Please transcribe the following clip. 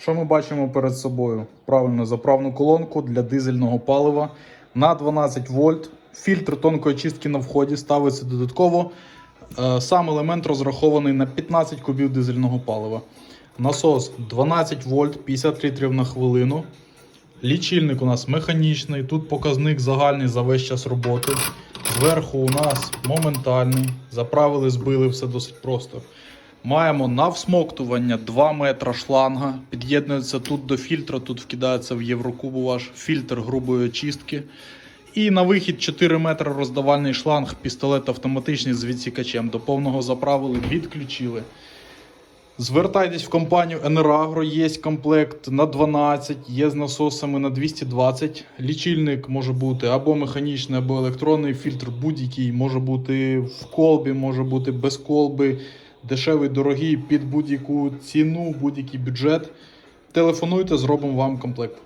Що ми бачимо перед собою? Правильно, заправну колонку для дизельного палива на 12 вольт. Фільтр тонкої чистки на вході ставиться додатково. Е, Сам елемент розрахований на 15 кубів дизельного палива. Насос 12 вольт, 50 літрів на хвилину. Лічильник у нас механічний, тут показник загальний за весь час роботи. Зверху у нас моментальний. Заправили, збили, все досить просто. Маємо на всмоктування 2 метра шланга. Під'єднується тут до фільтра, тут вкидається в Єврокубу ваш фільтр грубої очистки. І на вихід 4 метри роздавальний шланг, пістолет автоматичний з відсікачем. До повного заправили, відключили. Звертайтесь в компанію Енерагро, є комплект на 12, є з насосами на 220. Лічильник може бути або механічний, або електронний. Фільтр будь-який може бути в колбі, може бути без колби. Дешевий, дорогий, під будь-яку ціну, будь-який бюджет. Телефонуйте, зробимо вам комплект.